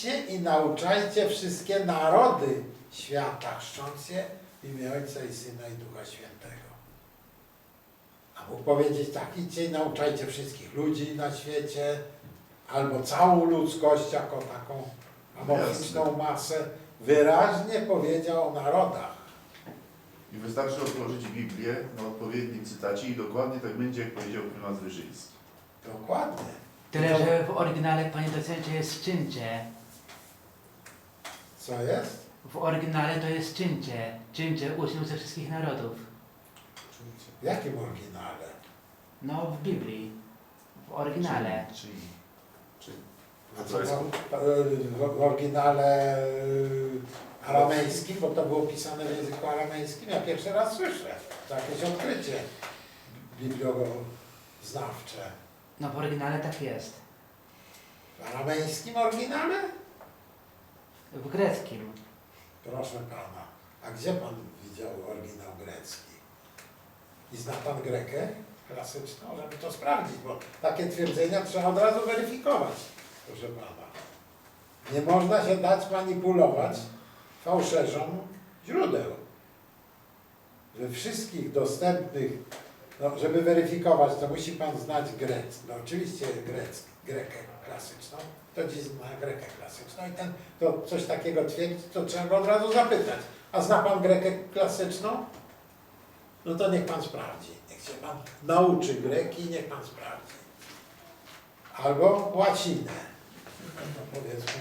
Idźcie i nauczajcie wszystkie narody świata, chrzcząc je w imię Ojca i Syna i Ducha Świętego. A mógł powiedzieć tak, idźcie i nauczajcie wszystkich ludzi na świecie, albo całą ludzkość jako taką amorficzną masę. Wyraźnie powiedział o narodach. I wystarczy otworzyć Biblię na odpowiednim cytacie i dokładnie tak będzie, jak powiedział prymas Wyszyński. Dokładnie. Tyle, że w oryginale, panie docencie, jest czyncie. Co jest? W oryginale to jest czyncie. Czyncie uczniów ze wszystkich narodów. W jakim oryginale? No, w Biblii. W oryginale. Czyli, czyli, A co jest- w, w oryginale e, aramejskim, bo to było pisane w języku aramejskim. Ja pierwszy raz słyszę. To jakieś odkrycie biblioznawcze. No, w oryginale tak jest. W aramejskim oryginale? W greckim. Proszę pana. A gdzie pan widział oryginał grecki? I zna pan Grekę klasyczną, żeby to sprawdzić, bo takie twierdzenia trzeba od razu weryfikować, proszę pana. Nie można się dać manipulować fałszerzom źródeł. We wszystkich dostępnych, no, żeby weryfikować, to musi pan znać grec. No oczywiście grec, grekę klasyczną, to dziś zna grekę klasyczną i ten, to coś takiego twierdzi, to trzeba go od razu zapytać. A zna pan grekę klasyczną? No to niech pan sprawdzi. Niech się pan nauczy greki i niech pan sprawdzi. Albo łacinę. No powiedzmy,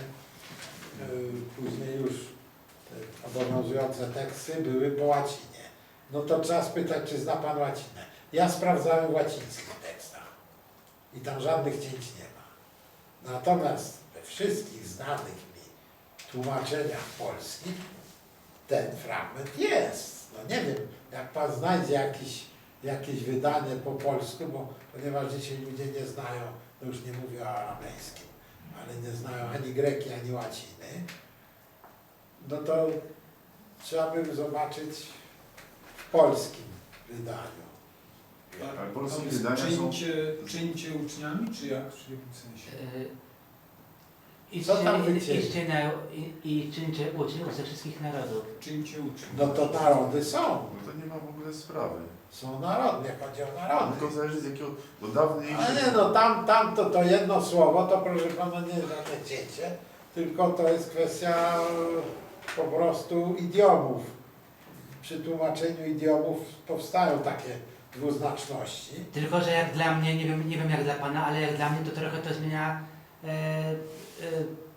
yy, później już obowiązujące teksty były po łacinie. No to trzeba spytać, czy zna pan łacinę. Ja sprawdzałem w łacińskich tekstach i tam żadnych cięć nie ma. Natomiast we wszystkich znanych mi tłumaczeniach polskich ten fragment jest. No nie wiem, jak pan znajdzie jakiś, jakieś wydanie po polsku, bo ponieważ dzisiaj ludzie nie znają, no już nie mówię o aramejskim, ale nie znają ani greki, ani łaciny, no to trzeba by zobaczyć w polskim wydaniu. Ale polskie A wydania są... czyńcie, czyńcie uczniami, czy jak? Czy w jakim sensie? Yy, Co tam idźcie na, i, i czyńcie uczniów ze wszystkich narodów. Czyńcie uczniów. No to narody są. No to nie ma w ogóle sprawy. Są narody, nie chodzi o narody. Tylko zależy z jakiego... Bo dawniej... Ale nie no, tam, tam to, to jedno słowo, to proszę pana nie jest żadne cięcie, tylko to jest kwestia e, po prostu idiomów. Przy tłumaczeniu idiomów powstają takie dwuznaczności. Tylko, że jak dla mnie, nie wiem, nie wiem jak dla pana, ale jak dla mnie to trochę to zmienia e,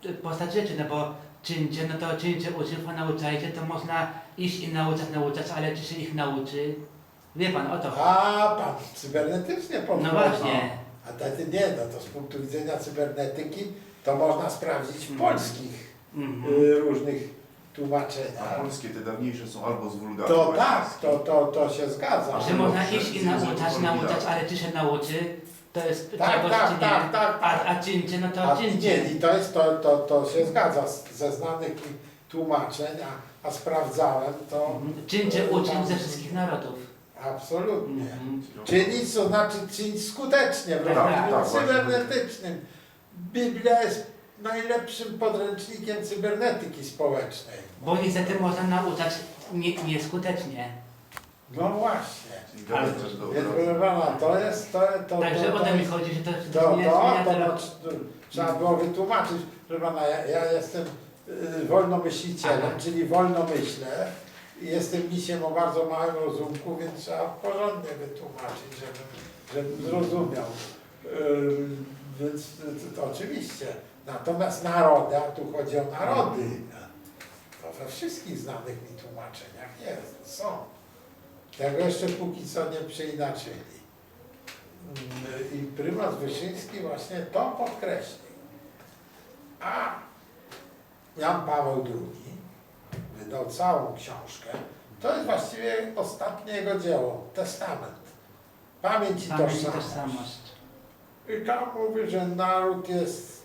e, postać rzeczy, no bo czyńcie, no to czyńcie uczniów, a nauczajcie, to można iść i nauczać, nauczać, ale czy się ich nauczy? Wie pan, o to chodzi. A pan cybernetycznie No podchodzi. właśnie. A wtedy nie, no to z punktu widzenia cybernetyki to można sprawdzić w Mhm. polskich Mhm. y, różnych A tłumaczeniach. polskie, te dawniejsze są albo z wulgatu To tak, to, to, to się zgadza. Że można iść i nauczać, nauczać, ale czy się nauczy, to jest Tak, czegoś, tak, czy nie. tak, tak, A, tak. a czyńcie, no A to nie, i to jest, to, to, to się zgadza z, ze znanych tłumaczeń, a, a sprawdzałem to Mhm. Czyńcie uczniów ze wszystkich narodów. absolutnie. Mhm. Czynić to znaczy czynić skutecznie, w Tak, rozumieniu tak, właśnie. cybernetycznym. Biblia jest najlepszym podręcznikiem cybernetyki społecznej. Bo niestety można nauczać nie, nieskutecznie. No właśnie. Do Więc proszę pana, to jest, to, to, Także to, o to, to mi jest- chodzi, że to, to, to to, nie to, zmienia to, teraz. to trzeba było wytłumaczyć. Proszę pana, ja, ja jestem y, wolnomyślicielem, Aha. czyli wolno myślę. Jestem misiem o bardzo małym rozumku, więc trzeba porządnie wytłumaczyć, żebym, żebym zrozumiał. Yy, więc to, to oczywiście. Natomiast narody, a tu chodzi o narody, to we wszystkich znanych mi tłumaczeniach jest, są. Tego jeszcze póki co nie przeinaczyli. Mm, I prymas Wyszyński właśnie to podkreślił. A Jan Paweł II wydał całą książkę. To jest właściwie ostatnie jego dzieło, testament. Pamięć i tożsamość. I tam mówi, że naród jest.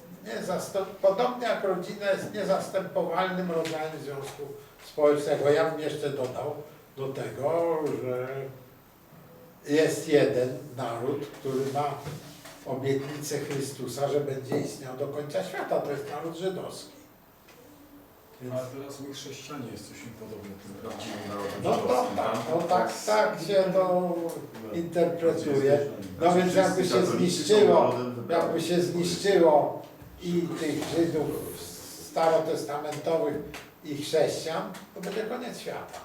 Podobnie jak rodzina jest niezastępowalnym rodzajem związku społecznego. Ja bym jeszcze dodał do tego, że jest jeden naród, który ma obietnicę Chrystusa, że będzie istniał do końca świata. To jest naród żydowski. Więc, Ale teraz my chrześcijanie jesteśmy podobni tym prawdziwym narodem no to tak, tak? no tak, tak się to interpretuje. No więc jakby się zniszczyło, jakby się zniszczyło i tych Żydów starotestamentowych i chrześcijan, to będzie koniec świata.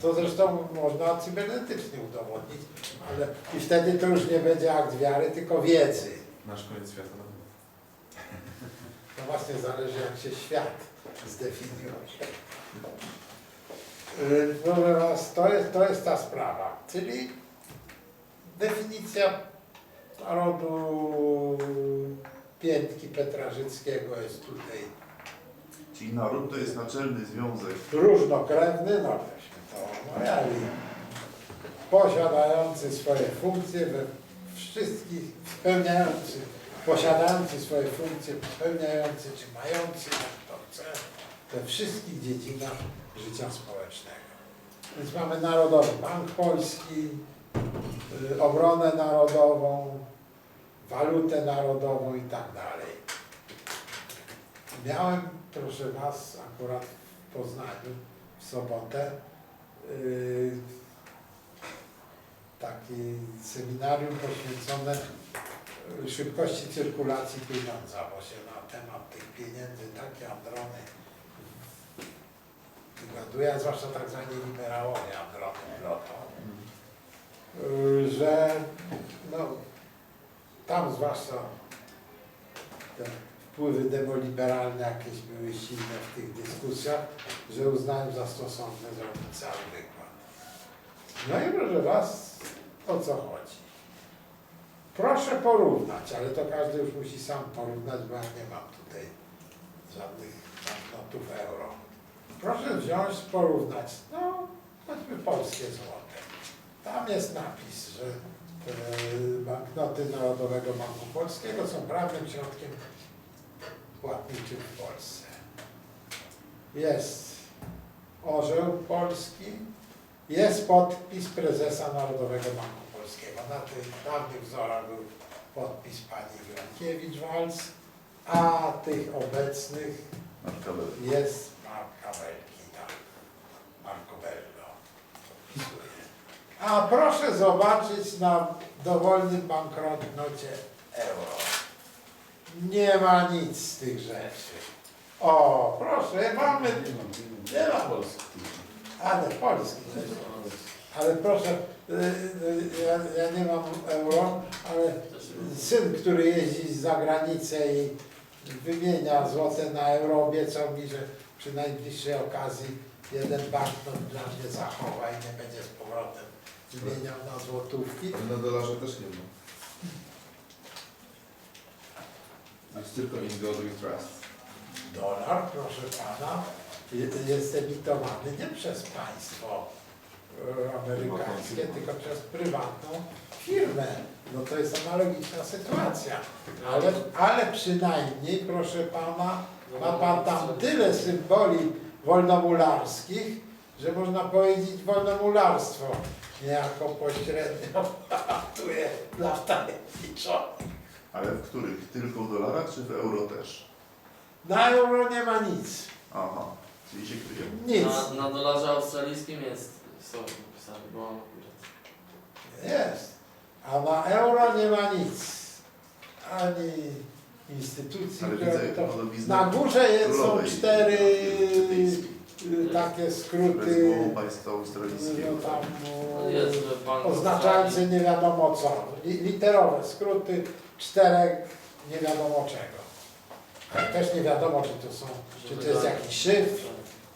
To zresztą można cybernetycznie udowodnić, ale i wtedy to już nie będzie akt wiary, tylko wiedzy. Nasz koniec świata. no. To właśnie zależy jak się świat zdefiniuje. Yy, Proszę Was, to jest, to jest ta sprawa, czyli definicja narodu Piętki Petrażyckiego jest tutaj. Czyli naród to jest naczelny związek. Różnokrewny, no żeśmy to omawiali, posiadający swoje funkcje we wszystkich, spełniający, posiadający swoje funkcje, spełniający czy mający, jak to chce, we wszystkich dziedzinach życia społecznego. Więc mamy Narodowy Bank Polski, y, obronę narodową, walutę narodową i tak dalej. Miałem, proszę Was, akurat w Poznaniu w sobotę yy, takie seminarium poświęcone yy, szybkości cyrkulacji pieniądza, bo się na temat tych pieniędzy takie androny wygaduje, zwłaszcza tak zwani liberałowie androny plotą, yy, że no, tam zwłaszcza te wpływy demoliberalne jakieś były silne w tych dyskusjach, że uznałem za stosowne zrobić cały wykład. No i proszę Was, o co chodzi? Proszę porównać, ale to każdy już musi sam porównać, bo ja nie mam tutaj żadnych banknotów euro. Proszę wziąć, porównać, no choćby polskie złote. Tam jest napis, że banknoty Narodowego Banku Polskiego są prawnym środkiem płatniczym w Polsce. Jest orzeł polski, jest podpis prezesa Narodowego Banku Polskiego. Na tych dawnych wzorach był podpis pani Gronkiewicz-Walc, a tych obecnych jest Marka Belki, tak. Marco Bello. A proszę zobaczyć na dowolnym banknocie euro. Nie ma nic z tych rzeczy. O, proszę, mamy, nie ma Polski. ale polski. Ale proszę, y, y, ja, ja nie mam euro, ale syn, który jeździ za granicę i wymienia złote na euro, obiecał mi, że przy najbliższej okazji jeden banknot dla mnie zachowa i nie będzie z powrotem wymieniał na złotówki. Ale na dolarze też nie ma. Jest tylko in God we trust. Dolar, proszę pana, je- jest emitowany nie przez państwo e, amerykańskie, tylko przez prywatną firmę. No to jest analogiczna sytuacja. Ale, ale przynajmniej, proszę pana, ma pan tam tyle symboli wolnomularskich, że można powiedzieć wolnomularstwo niejako pośrednio ratuje dla tajemniczonych. Ale w których? Tylko w dolarach czy w euro też? Na euro nie ma nic. Aha, czyli się kryje. Nic. Na, na dolarze australijskim jest, są napisane, bo Jest. A na euro nie ma nic. Ani instytucji, Ale które widzę to... Na górze jest, są królowej cztery brytyjskiej. Y, takie skróty głową państwa australijskiego. no, tam, no y, jest oznaczające nie wiadomo co. Li- Literowe skróty czterech nie wiadomo czego. Też nie wiadomo, czy to są, czy to jest jakiś szyfr,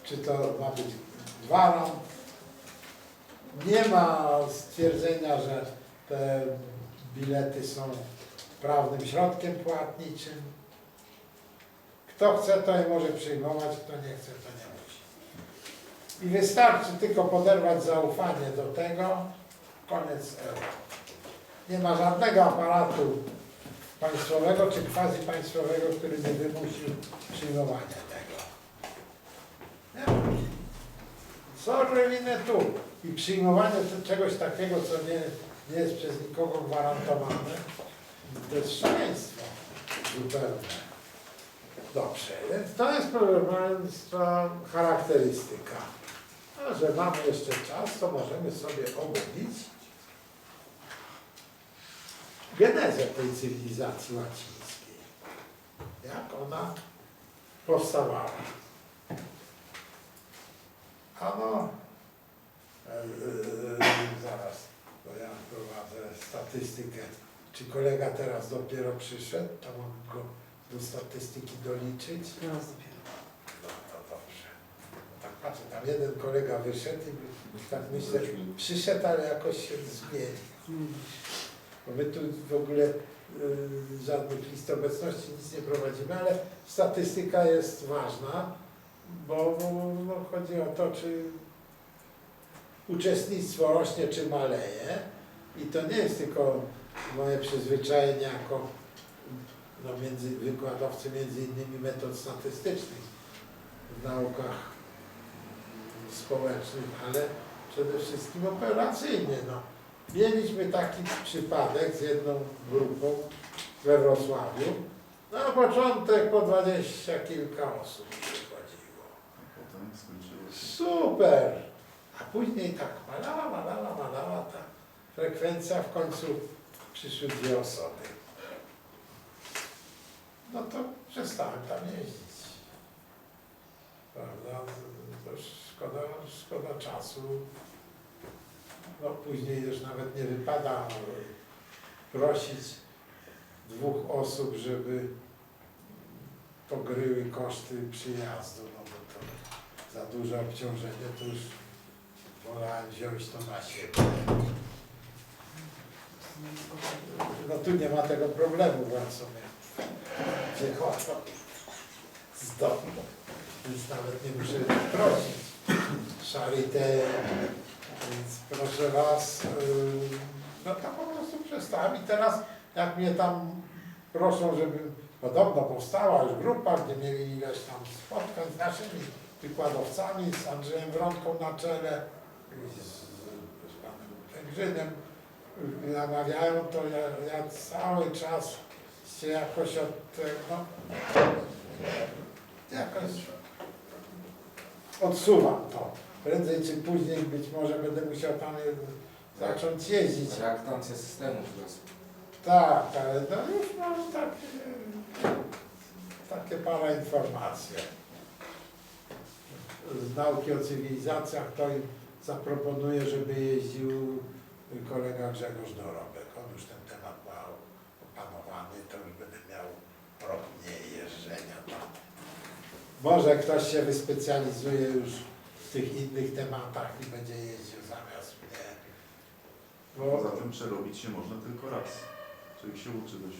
czy to ma być gwarant. Nie ma stwierdzenia, że te bilety są prawnym środkiem płatniczym. Kto chce, to je może przyjmować, kto nie chce, to nie. I wystarczy tylko poderwać zaufanie do tego, koniec euro. Nie ma żadnego aparatu państwowego czy quasi państwowego, który nie wymusił przyjmowania tego. Nie ma. Sorry, winę tu. I przyjmowanie czegoś takiego, co nie, nie jest przez nikogo gwarantowane, to jest szaleństwo zupełne. Dobrze, więc to jest proszę Państwa charakterystyka. A że mamy jeszcze czas, to możemy sobie omówić genezę tej cywilizacji łacińskiej. Jak ona powstawała. Ano, e, zaraz, bo ja prowadzę statystykę. Czy kolega teraz dopiero przyszedł, to mam go do statystyki doliczyć? Teraz dopiero. Patrzę, tam jeden kolega wyszedł i tak myślę, przyszedł, ale jakoś się zmienił. Bo my tu w ogóle y, żadnych list obecności nic nie prowadzimy, ale statystyka jest ważna, bo no, chodzi o to, czy uczestnictwo rośnie, czy maleje. I to nie jest tylko moje przyzwyczajenie jako no, między, wykładowcy między innymi metod statystycznych w naukach społecznych, ale przede wszystkim operacyjnie. No. Mieliśmy taki przypadek z jedną grupą we Wrocławiu. Na początek po dwadzieścia kilka osób przychodziło. Potem skończyło się. Super! A później tak malała, malała, malała ta frekwencja, w końcu przyszły dwie osoby. No to przestałem tam jeździć. Prawda? To szkoda, szkoda czasu. No później już nawet nie wypada prosić dwóch osób, żeby pokryły koszty przyjazdu, no bo to za duże obciążenie, to już wolałem wziąć to na siebie. No tu nie ma tego problemu, bo ja sobie wjechałem z domu, więc nawet nie muszę prosić. Charité, więc proszę Was, yy, no to po prostu przestałem. I teraz jak mnie tam proszą, żebym podobno powstała już grupa, gdzie mieli ileś tam spotkań z naszymi wykładowcami, z Andrzejem Wrątką na czele, z, z panem Węgrzynem, namawiają, to ja, ja cały czas się jakoś od tego, jakoś odsuwam to. Prędzej czy później być może będę musiał tam zacząć jeździć. Reaktancja systemu prostu. Tak, ale no już mam takie, takie parę informacji. Z nauki o cywilizacjach to im zaproponuję, żeby jeździł kolega Grzegorz Dorobek. On już ten temat ma opanowany, to już będę miał rok mniej jeżdżenia tam. Może ktoś się wyspecjalizuje już w tych innych tematach i będzie jeździł zamiast mnie. Bo Poza tym przerobić się można tylko raz. Człowiek się uczy dość.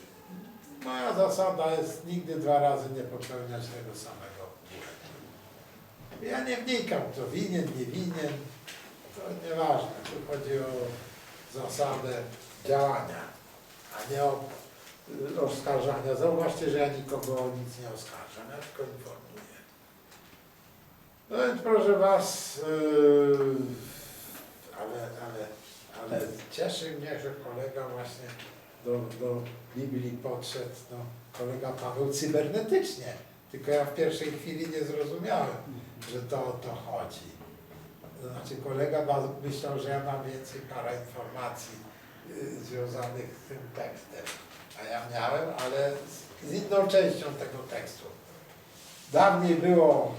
Moja zasada jest nigdy dwa razy nie popełniać tego samego błędu. Ja nie wnikam, kto winien, nie winien. To nieważne. Tu chodzi o zasadę działania, a nie o oskarżania. Zauważcie, że ja nikogo o nic nie oskarżam, ja tylko informuję. No więc proszę Was, yy, ale, ale, ale cieszy mnie, że kolega właśnie do, do Biblii podszedł no, kolega Paweł cybernetycznie. Tylko ja w pierwszej chwili nie zrozumiałem, że to o to chodzi. Znaczy kolega myślał, że ja mam więcej para informacji y, związanych z tym tekstem. A ja miałem, ale z, z inną częścią tego tekstu. Dawniej było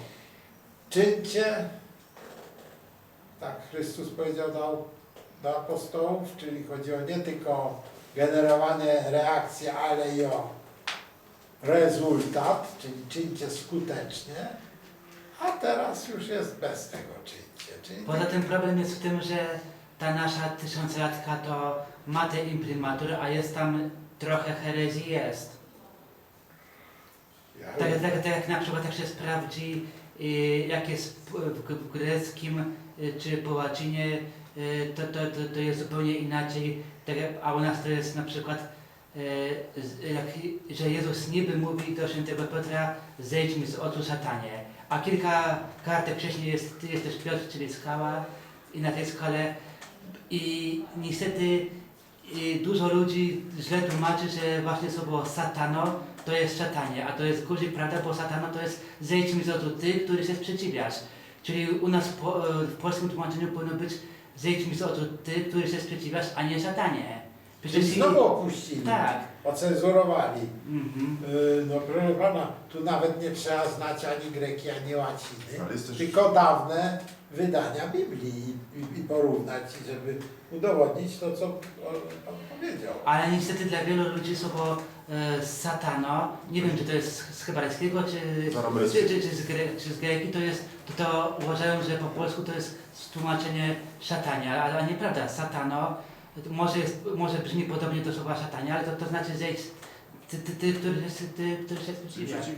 czyńcie, tak Chrystus powiedział do, do apostołów, czyli chodziło nie tylko o generowanie reakcji, ale i o rezultat, czyli czyńcie skutecznie, a teraz już jest bez tego czyńcie. Czyli Poza tym problem jest w tym, że ta nasza tysiąclatka to ma te imprimatur, a jest tam trochę herezji jest. ja, Tak, tak, tak jak na przykład jak się sprawdzi, jak jest w, greckim y, czy po łacinie, y, to, to, to, to jest zupełnie inaczej. Tak, a u nas to jest na przykład, y, jak, że Jezus niby mówi do świętego Piotra, zejdź mi z oczu szatanie. A kilka kartek wcześniej jest, ty jesteś Piotr, czyli skała i na tej skale i niestety y, dużo ludzi źle tłumaczy, że właśnie słowo satano to jest szatanie, a to jest guzik, prawda, bo satano to jest zejdź mi z oczu ty, który się sprzeciwiasz. Czyli u nas w, po, e, w polskim tłumaczeniu powinno być zejdź mi z oczu ty, który się sprzeciwiasz, a nie szatanie. Czyli znowu opuścili, Tak. ocenzurowali. Mhm. Yy, No proszę pana, tu nawet nie trzeba znać ani greki, ani łaciny, też- tylko dawne wydania Biblii i, i, porównać, żeby udowodnić to, co o- pan powiedział. Ale niestety dla wielu ludzi słowo e, satano, nie wiem czy to jest z hebrajskiego, czy, Z aramejskiego. czy, czy, czy, z gre, czy z greki, to jest, to, to uważają, że po polsku to jest tłumaczenie szatania, ale nieprawda, satano może, jest, może brzmi podobnie do słowa szatania, ale to, to znaczy zejdź, ty, ty, ty, który, jest- ty, który się sprzeciwia. prostu.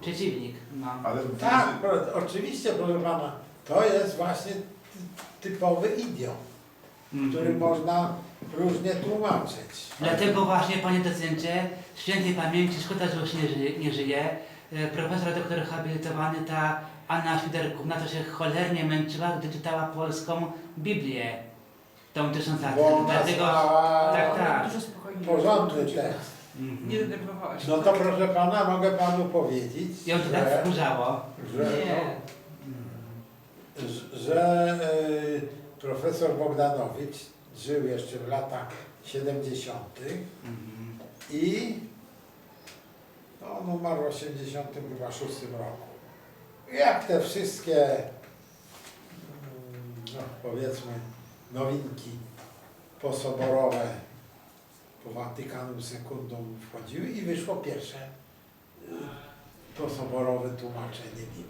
Przeciwnik, no. Ale w Tak, pro, oczywiście, proszę pana, to jest właśnie ty- typowy idiom, który Mhm. można różnie tłumaczyć. Dlatego właśnie, panie docencie, świętej pamięci, szkoda, że już nie żyje, nie żyje. e, profesor doktor habilitowany ta Anna Świderkówna to się cholernie męczyła, gdy czytała polską Biblię, tą tysiąclatkę. Bo ona Dlatego, znała tak, tak. Dużo spokojniej. porządny tekst. Mhm. Nie denerwowała się. No to proszę pana, mogę panu powiedzieć, I on to tak że, wkurzało. że, Nie. że, że y, profesor Bogdanowicz żył jeszcze w latach 70. Mhm. i no, on umarł w 86 roku. Jak te wszystkie, mm, no, powiedzmy, nowinki posoborowe po Watykanum Secundum wchodziły i wyszło pierwsze y, posoborowe tłumaczenie Biblii.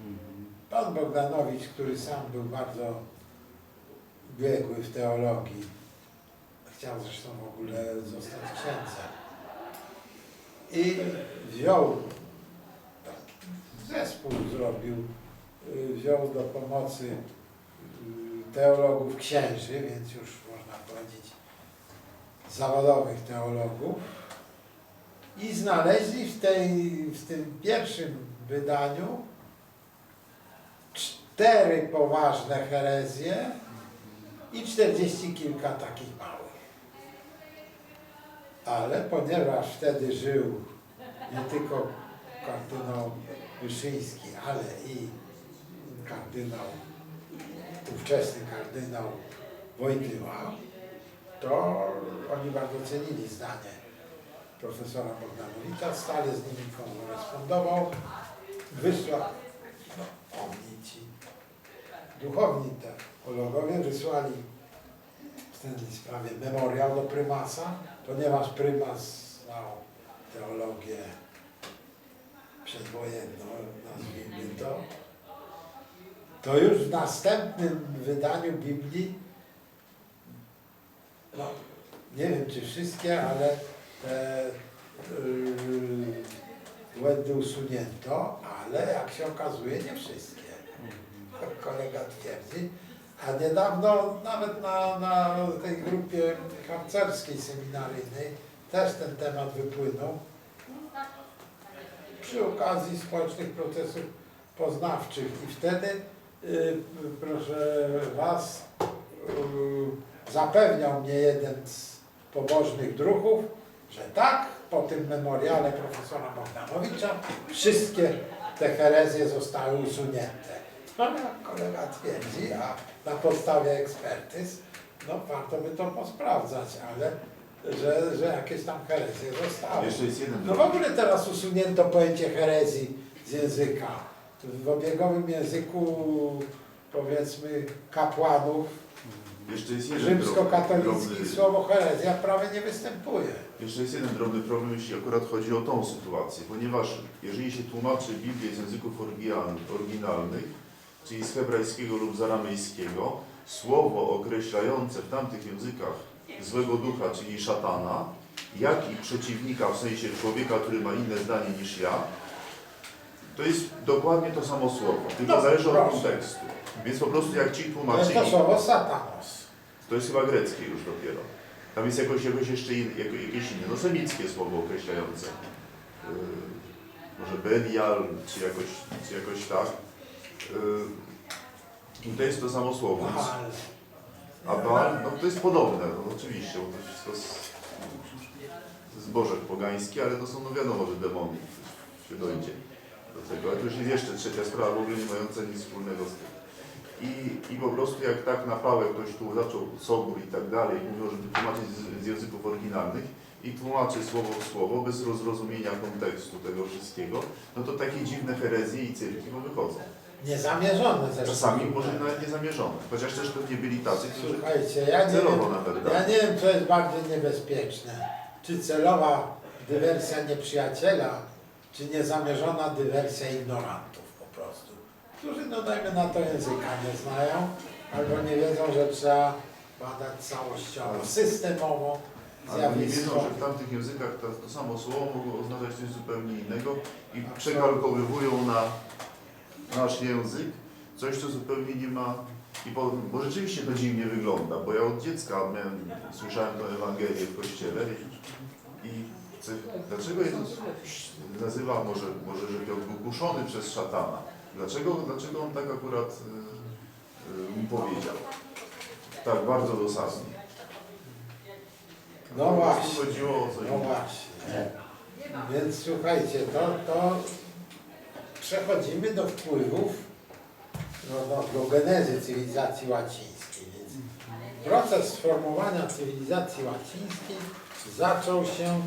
Mhm. Pan Bogdanowicz, który sam był bardzo biegły w teologii, chciał zresztą w ogóle zostać księdzem. I wziął, taki zespół zrobił, y, wziął do pomocy y, teologów księży, więc już można powiedzieć zawodowych teologów. I znaleźli w, tej, w tym pierwszym wydaniu cztery poważne herezje i czterdzieści kilka takich małych. Ale ponieważ wtedy żył nie tylko kardynał Wyszyński, ale i kardynał, ówczesny kardynał Wojtyła, to oni bardzo cenili zdanie profesora Bogdanowicza, stale z nimi korespondował, wysłał, no ci duchowni teologowie wysłali w tej sprawie memoriał do prymasa, ponieważ prymas znał teologię przedwojenną, nazwijmy to, to już w następnym wydaniu Biblii, no nie wiem czy wszystkie, ale te yy, błędy usunięto, ale jak się okazuje nie wszystkie. Kolega twierdzi. A niedawno nawet na, na tej grupie harcerskiej seminaryjnej też ten temat wypłynął. Przy okazji społecznych procesów poznawczych i wtedy, y, proszę Was, y, zapewniał mnie jeden z pobożnych druhów, że tak, po tym memoriale profesora Bogdanowicza wszystkie te herezje zostały usunięte. No jak kolega twierdzi, a na podstawie ekspertyz, no warto by to posprawdzać, ale że, że jakieś tam herezje zostały. Jeszcze jest jeden No w ogóle teraz usunięto pojęcie herezji z języka. W obiegowym języku powiedzmy kapłanów Jeszcze jest jeden rzymskokatolickich drobny- słowo herezja prawie nie występuje. Jeszcze jest jeden drobny problem, jeśli akurat chodzi o tą sytuację, ponieważ jeżeli się tłumaczy Biblię z języków oryginal- oryginalnych, czyli z hebrajskiego lub z aramejskiego, słowo określające w tamtych językach złego ducha, czyli szatana, jak i przeciwnika, w sensie człowieka, który ma inne zdanie niż ja, to jest dokładnie to samo słowo, tylko No, zależy od kontekstu. Więc po prostu jak ci To jest tłumaczyli, to słowo satanos. to jest chyba greckie już dopiero. Tam jest jakoś, jakoś jeszcze in, jako, jakieś inne, no semickie słowo określające. Yy, może Belial, czy jakoś, czy jakoś tak. I to jest to samo słowo. A Baal, no to jest podobne, no oczywiście, bo to wszystko z, zboże pogańskie, ale to są, no wiadomo, że demony się dojdzie do tego. Ale to już jest jeszcze trzecia sprawa, w ogóle nie mająca nic wspólnego z tym. I, I po prostu jak tak na pałę ktoś tu zaczął sobór i tak dalej, mówił, żeby tłumaczyć z, z języków oryginalnych i tłumaczy słowo w słowo, bez rozrozumienia kontekstu tego wszystkiego, no to takie dziwne herezje i cyrki mu wychodzą. Niezamierzone zresztą. Czasami może nawet niezamierzone. Chociaż też pewnie byli tacy, którzy Słuchajcie, ja nie celowo wiem, nawet ja dali. nie wiem, co jest bardziej niebezpieczne. Czy celowa dywersja nieprzyjaciela, czy niezamierzona dywersja ignorantów po prostu. Którzy, no dajmy na to, języka nie znają, albo nie wiedzą, że trzeba badać całościowo, systemowo Ale oni wiedzą, że w tamtych językach to, to samo słowo mogło oznaczać coś zupełnie innego i przekalkulowują na nasz język coś, co zupełnie nie ma. I bo, bo rzeczywiście to dziwnie wygląda, bo ja od dziecka miałem, słyszałem tę Ewangelię w kościele i, co- dlaczego Jezus nazywa może, może, że Piotr był kuszony przez szatana? Dlaczego, dlaczego on tak akurat y, y, mu powiedział? Tak, bardzo dosadnie. No właśnie. chodziło o coś. No właśnie. Więc słuchajcie, to, to przechodzimy do wpływów, no, do, do genezy cywilizacji łacińskiej. Więc proces sformowania cywilizacji łacińskiej zaczął się,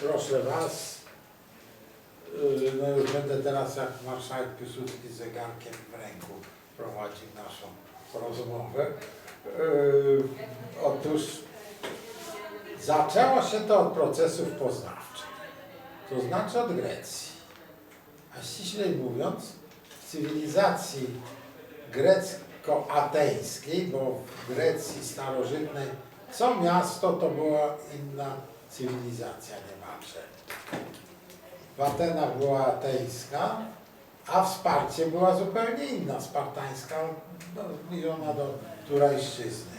proszę Was, yy, no już będę teraz jak marszałek Piłsudski z zegarkiem w ręku prowadził naszą rozmowę. Yy, Otóż Zaczęło się to od procesów poznawczych, to znaczy od Grecji. A ściślej mówiąc, w cywilizacji grecko-ateńskiej, bo w Grecji starożytnej co miasto to była inna cywilizacja niemalże. W Atenach była ateńska, a wsparcie była zupełnie inna, spartańska, no, zbliżona do turajszczyzny.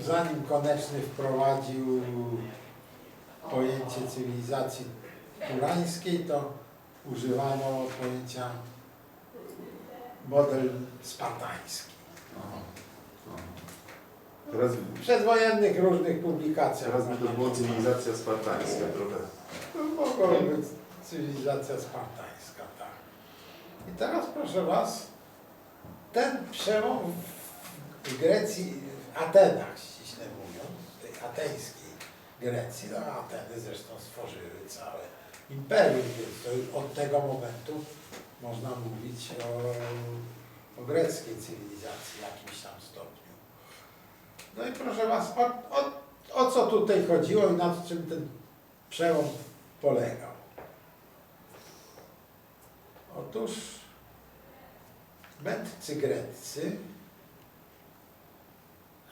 zanim Koneczny wprowadził pojęcie cywilizacji turańskiej, to używano pojęcia model spartański. Teraz, W przedwojennych różnych publikacjach. teraz by to było cywilizacja spartańska trochę. To być cywilizacja spartańska, tak. I teraz proszę Was, ten przełom w- w Grecji, w Atenach ściśle mówiąc, tej ateńskiej Grecji, no Ateny zresztą stworzyły całe imperium, więc od tego momentu można mówić o, o greckiej cywilizacji w jakimś tam stopniu. No i proszę Was, o, o, o co tutaj chodziło i nad czym ten przełom polegał? Otóż mędrcy greccy,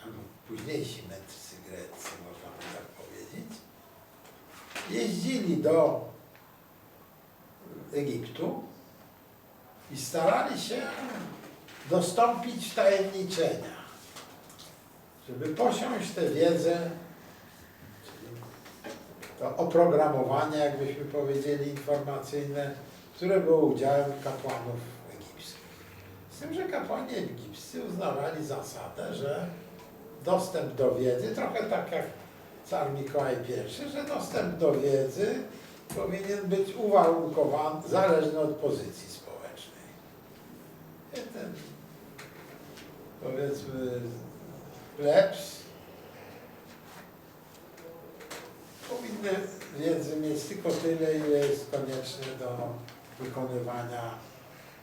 albo późniejsi mędrcy greccy, można by tak jeździli do Egiptu i starali się dostąpić wtajemniczenia, żeby posiąść tę wiedzę, to oprogramowanie, jakbyśmy powiedzieli, informacyjne, które było udziałem kapłanów egipskich. Z tym, że kapłani egipscy uznawali zasadę, że dostęp do wiedzy, trochę tak jak car Mikołaj I, że dostęp do wiedzy powinien być uwarunkowany, zależny od pozycji społecznej. Ten, powiedzmy, plebs powinny wiedzy mieć tylko tyle, ile jest konieczne do wykonywania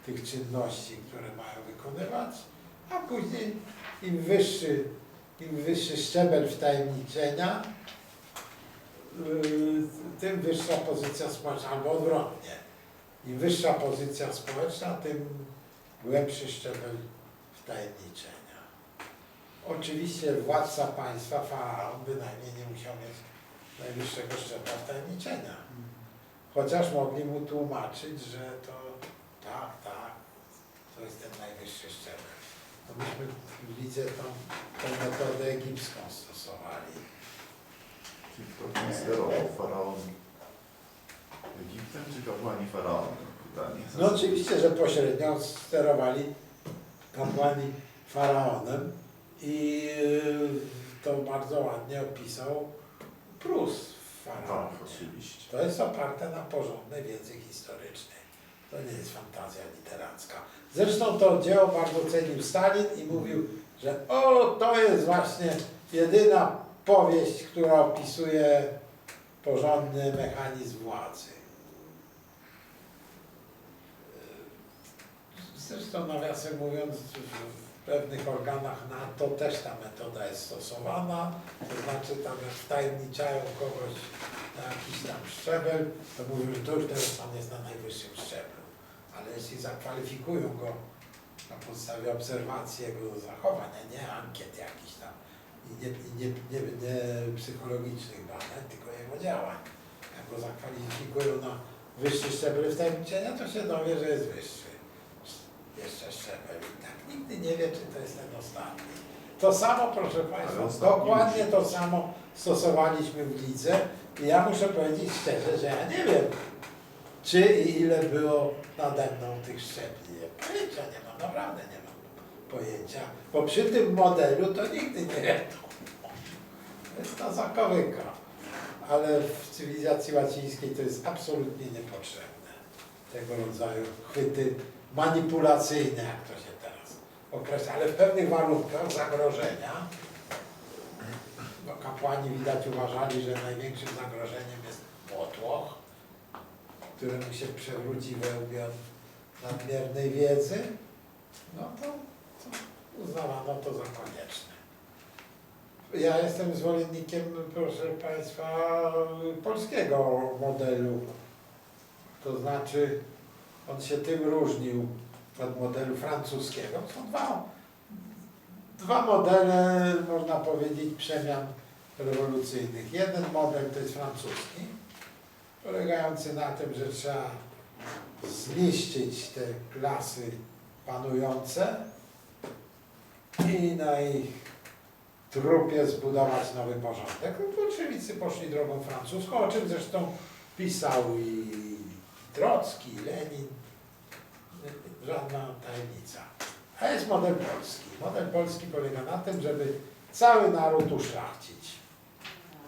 tych czynności, które mają wykonywać, a później im wyższy, im wyższy szczebel wtajemniczenia, yy, tym wyższa pozycja społeczna, albo odwrotnie. Im wyższa pozycja społeczna, tym głębszy szczebel wtajemniczenia. Oczywiście władca państwa, faraon, bynajmniej nie musiał mieć najwyższego szczebla wtajemniczenia. Chociaż mogli mu tłumaczyć, że to tak, tak, to jest ten najwyższy szczebel. No myśmy, widzę, tą, tą metodę egipską stosowali. Czyli kto nie sterował faraon Egiptem, czy kapłani faraona? Pytanie. No oczywiście, że pośrednio sterowali kapłani faraonem i yy, to bardzo ładnie opisał Prus w Tak, oczywiście. To jest oparte na porządnej wiedzy historycznej. To nie jest fantazja literacka. Zresztą to dzieło bardzo cenił Stalin i mówił, że o, to jest właśnie jedyna powieść, która opisuje porządny mechanizm władzy. Zresztą nawiasem mówiąc, w pewnych organach NATO też ta metoda jest stosowana, to znaczy tam jak wtajemniczają kogoś na jakiś tam szczebel, to mówią, że to już teraz on jest na najwyższym szczeblu. Ale jeśli zakwalifikują go na podstawie obserwacji jego zachowań, a nie ankiet jakichś tam i nie, nie, nie, nie psychologicznych badań, tylko jego działań. Jak go zakwalifikują na wyższy szczebel wtajemniczenia, to się dowie, że jest wyższy. Jeszcze szczebel. I tak nigdy nie wie, czy to jest ten ostatni. To samo, proszę Państwa, dokładnie to samo stosowaliśmy w lidze i ja muszę powiedzieć szczerze, że ja nie wiem, czy i ile było nade mną tych szczebli. Pojęcia nie mam, naprawdę nie mam pojęcia, bo przy tym modelu to nigdy nie jest ta zakowyka, ale w cywilizacji łacińskiej to jest absolutnie niepotrzebne. Tego rodzaju chwyty manipulacyjne, jak to się teraz określa, ale w pewnych warunkach zagrożenia, bo kapłani widać uważali, że największym zagrożeniem jest motłoch, któremu się przewróci wełbie od nadmiernej wiedzy, no to, to uznawano to za konieczne. Ja jestem zwolennikiem, proszę Państwa, polskiego modelu. To znaczy, on się tym różnił od modelu francuskiego. Są dwa, dwa modele, można powiedzieć, przemian rewolucyjnych. Jeden model to jest francuski, polegający na tym, że trzeba zniszczyć te klasy panujące i na ich trupie zbudować nowy porządek. No, Bolszewicy poszli drogą francuską, o czym zresztą pisał i Trocki, i Lenin. Żadna tajemnica. A jest model polski. Model polski polega na tym, żeby cały naród uszlachcić.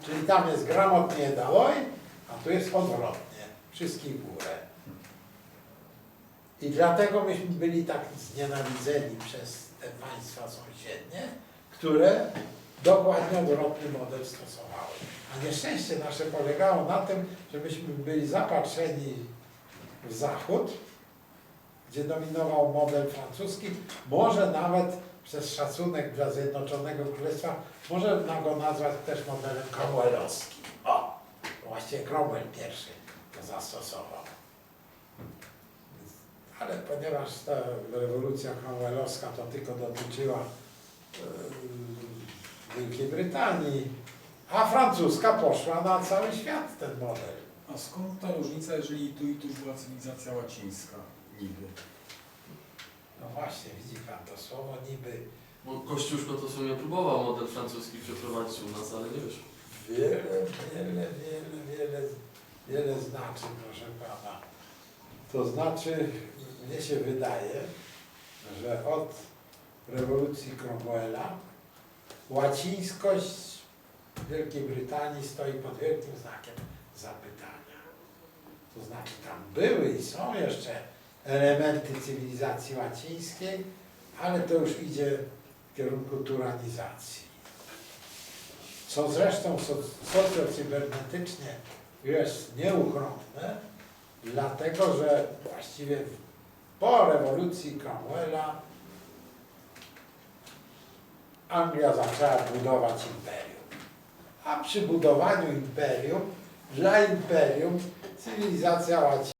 Czyli tam jest gramotnie dałoj, a tu jest odwrotnie. Wszystkich w górę. I dlatego myśmy byli tak znienawidzeni przez te państwa sąsiednie, które dokładnie odwrotny model stosowały. A nieszczęście nasze polegało na tym, że myśmy byli zapatrzeni w zachód, gdzie dominował model francuski, może nawet przez szacunek dla Zjednoczonego Królestwa, można go nazwać też modelem cromwellowskim. O! Właściwie Cromwell pierwszy to zastosował. Ale ponieważ ta rewolucja cromwellowska to tylko dotyczyła e, Wielkiej Brytanii, a francuska poszła na cały świat ten model. A skąd ta różnica, jeżeli tu i tu była cywilizacja łacińska niby? No właśnie, widzi pan to słowo niby Bo Kościuszko to w sumie próbował model francuski przeprowadzić u nas, ale nie wyszło. Wiele, wiele, wiele, wiele, wiele znaczy, proszę pana. To znaczy, mnie się wydaje, że od rewolucji Cromwella łacińskość Wielkiej Brytanii stoi pod wielkim znakiem zapytania. To znaczy tam były i są jeszcze elementy cywilizacji łacińskiej, ale to już idzie w kierunku turanizacji. Co zresztą soc- socjocybernetycznie jest nieuchronne, dlatego że właściwie po rewolucji Cromwella Anglia zaczęła budować imperium. A przy budowaniu imperium, dla imperium cywilizacja łacińska